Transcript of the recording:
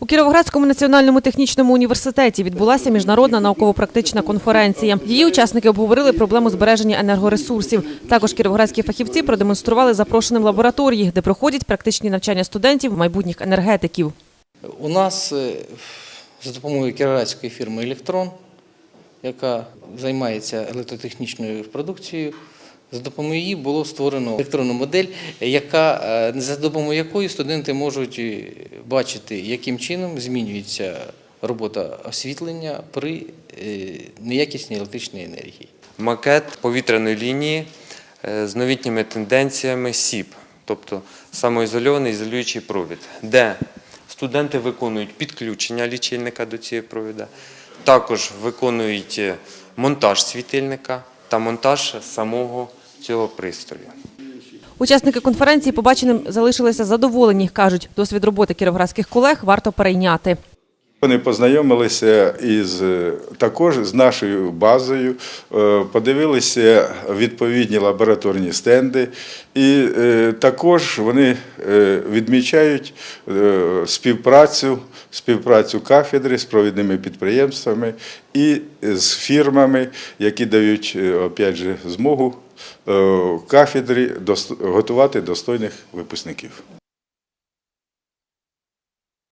У Кіровоградському національному технічному університеті відбулася міжнародна науково-практична конференція. Її учасники обговорили проблему збереження енергоресурсів. Також кіровоградські фахівці продемонстрували запрошеним лабораторії, де проходять практичні навчання студентів майбутніх енергетиків. У нас е, за допомогою кіровоградської фірми Електрон, яка займається електротехнічною продукцією, за допомогою її було створено електронну модель, яка, е, за допомогою якої студенти можуть е, бачити, яким чином змінюється робота освітлення при е, неякісній електричній енергії. макет повітряної лінії е, з новітніми тенденціями СІП, тобто самоізольований ізолюючий провід, де студенти виконують підключення лічильника до цієї провіда, також виконують е, монтаж світильника та монтаж самого цього пристрою. Учасники конференції побаченим залишилися задоволені. кажуть, досвід роботи кіровоградських колег варто перейняти. Вони познайомилися із також з нашою базою, е, подивилися відповідні лабораторні стенди, і е, також вони е, відмічають співпрацю, співпрацю кафедри з провідними підприємствами і з фірмами, які дають опять же, змогу кафедрі готувати достойних випускників.